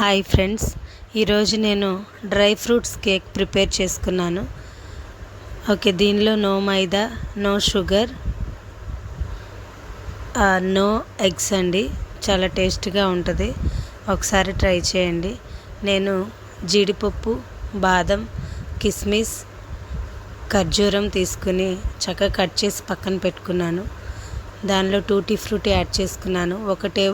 Hi friends. ఈరోజు నేను dry fruits cake prepare చేసుకున్నాను. ఓకే దీనిలో no maida no sugar no eggs అండి. చాలా టేస్ట్గా ఉంటుంది. ఒకసారి ట్రై చేయండి. నేను జీడిపప్పు బాదం కిస్మిస్ ఖర్జూరం తీసుకుని చక్కగా కట్ చేసి పక్కన పెట్టుకున్నాను. దానిలో టూటీ ఫ్రూటీ యాడ్ చేసుకున్నాను. ఒకటే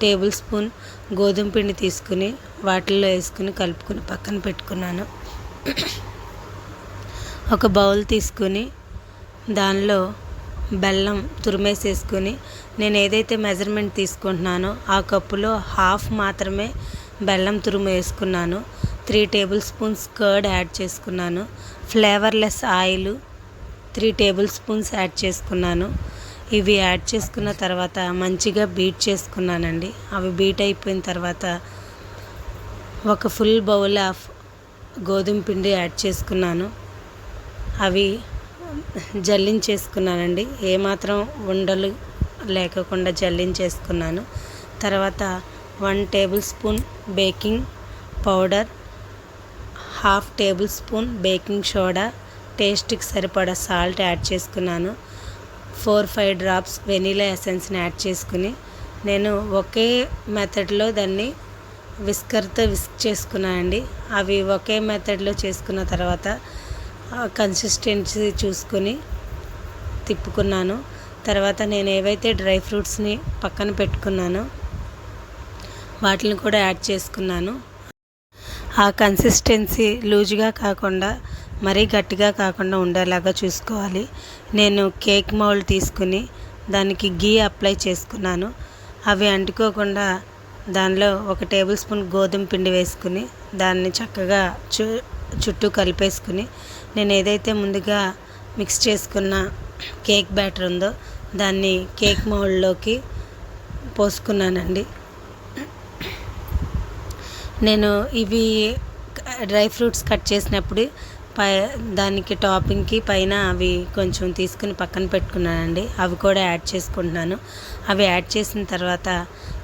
టేబుల్ స్పూన్ గోధుమ పిండి తీసుకుని వాటిల్లో వేసుకుని కలుపుకుని పక్కన పెట్టుకున్నాను. ఒక బౌల్ తీసుకుని దానిలో బెల్లం తురిమేసేసుకుని నేను ఏదైతే మెజర్మెంట్ తీసుకుంటున్నానో ఆ కప్పులో హాఫ్ మాత్రమే బెల్లం తురుము వేసుకున్నాను. Three tablespoons curd add చేసుకున్నాను. Flavourless oil three tablespoons add చేసుకున్నాను. ఇవి యాడ్ చేసుకున్న తర్వాత మంచిగా బీట్ చేసుకున్నానండి. అవి బీట్ అయిపోయిన తర్వాత ఒక ఫుల్ బౌల్ ఆఫ్ గోధుమ పిండి యాడ్ చేసుకున్నాను. అవి జల్లించేసుకున్నానండి. ఏమాత్రం ఉండలు లేకుండా జల్లించేసుకున్నాను. తర్వాత one tablespoon baking powder half tablespoon baking soda టేస్ట్కి సరిపడా సాల్ట్ యాడ్ చేసుకున్నాను. ఫోర్ ఫైవ్ డ్రాప్స్ వెనీలా ఎసెన్స్ని యాడ్ చేసుకుని నేను ఒకే మెథడ్లో దాన్ని విస్కర్తో విస్క్ చేసుకున్నానండి అవి ఒకే మెథడ్లో చేసుకున్న తర్వాత కన్సిస్టెన్సీ చూసుకొని తిప్పుకున్నాను. తర్వాత నేను ఏవైతే డ్రై ఫ్రూట్స్ని పక్కన పెట్టుకున్నానో వాటిని కూడా యాడ్ చేసుకున్నాను. ఆ కన్సిస్టెన్సీ లూజ్గా కాకుండా మరీ గట్టిగా కాకుండా ఉండేలాగా చూసుకోవాలి. నేను కేక్ మౌల్డ్ తీసుకుని దానికి గీ అప్లై చేసుకున్నాను. అవి అంటుకోకుండా దానిలో ఒక టేబుల్ స్పూన్ గోధుమ పిండి వేసుకుని దాన్ని చక్కగా చు చుట్టూ కలిపేసుకుని నేను ఏదైతే ముందుగా మిక్స్ చేసుకున్న కేక్ బ్యాటర్ ఉందో దాన్ని కేక్ మౌల్డ్లోకి పోసుకున్నానండి. నేను ఇవి డ్రై ఫ్రూట్స్ కట్ చేసినప్పుడు పై దానికి టాపింగ్కి పైన అవి కొంచెం తీసుకుని పక్కన పెట్టుకున్నానండి. అవి కూడా యాడ్ చేసుకుంటున్నాను. అవి యాడ్ చేసిన తర్వాత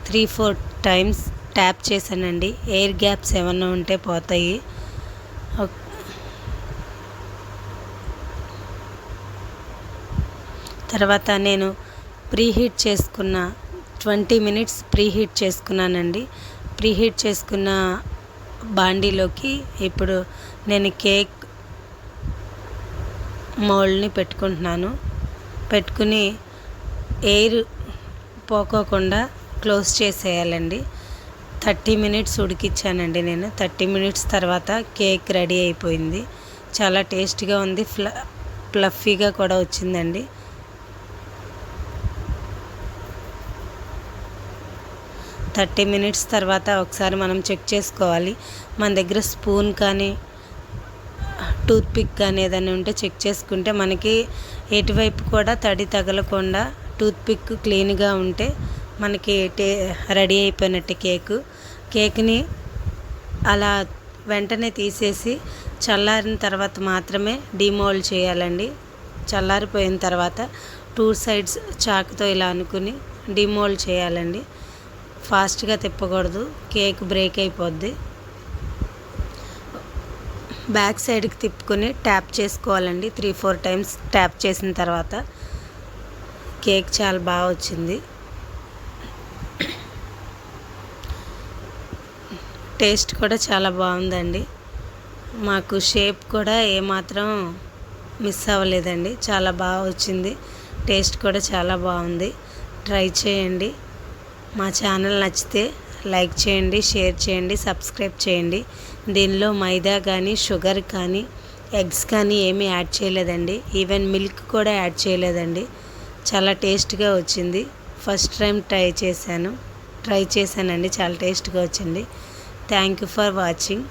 త్రీ ఫోర్ టైమ్స్ ట్యాప్ చేశానండి. ఎయిర్ గ్యాప్స్ ఏమన్నా ఉంటే పోతాయి. తర్వాత నేను ప్రీహీట్ చేసుకున్న ట్వంటీ మినిట్స్ ప్రీహీట్ చేసుకున్నానండి. ప్రీహీట్ చేసుకున్న బాండీలోకి ఇప్పుడు నేను కేక్ మౌల్డ్ని పెట్టుకుంటున్నాను. పెట్టుకుని ఎయిర్ పోకోకుండా క్లోజ్ చేసేయాలండి. థర్టీ మినిట్స్ ఉడికిచ్చానండి నేను. థర్టీ మినిట్స్ తర్వాత కేక్ రెడీ అయిపోయింది. చాలా టేస్ట్గా ఉంది. ఫ్ల ఫ్లఫీగా కూడా వచ్చిందండి. థర్టీ మినిట్స్ తర్వాత ఒకసారి మనం చెక్ చేసుకోవాలి. మన దగ్గర స్పూన్ కానీ టూత్పిక్ కానీ ఏదైనా ఉంటే చెక్ చేసుకుంటే మనకి ఎటువైపు కూడా తడి తగలకుండా టూత్పిక్ క్లీన్గా ఉంటే మనకి టే రెడీ అయిపోయినట్టు కేకు. కేక్ని అలా వెంటనే తీసేసి చల్లారిన తర్వాత మాత్రమే డిమోల్డ్ చేయాలండి. చల్లారిపోయిన తర్వాత టూ సైడ్స్ చాకుతో ఇలా అనుకుని డిమోల్డ్ చేయాలండి. ఫాస్ట్గా తిప్పకూడదు. కేక్ బ్రేక్ అయిపోద్ది. బ్యాక్ సైడ్కి తిప్పుకొని ట్యాప్ చేసుకోవాలండి. త్రీ ఫోర్ టైమ్స్ ట్యాప్ చేసిన తర్వాత కేక్ చాలా బాగా వచ్చింది. టేస్ట్ కూడా చాలా బాగుందండి. మాకు షేప్ కూడా ఏమాత్రం మిస్ అవ్వలేదండి. చాలా బాగా వచ్చింది. టేస్ట్ కూడా చాలా బాగుంది. ట్రై చేయండి. మా ఛానల్ నచ్చితే లైక్ చేయండి షేర్ చేయండి సబ్స్క్రైబ్ చేయండి. దీనిలో మైదా కానీ షుగర్ కానీ ఎగ్స్ కానీ ఏమీ యాడ్ చేయలేదండి. ఈవెన్ మిల్క్ కూడా యాడ్ చేయలేదండి. చాలా టేస్ట్గా వచ్చింది. ఫస్ట్ టైం ట్రై చేశాను. ట్రై చేశానండి. చాలా టేస్ట్గా వచ్చింది. Thank you for watching.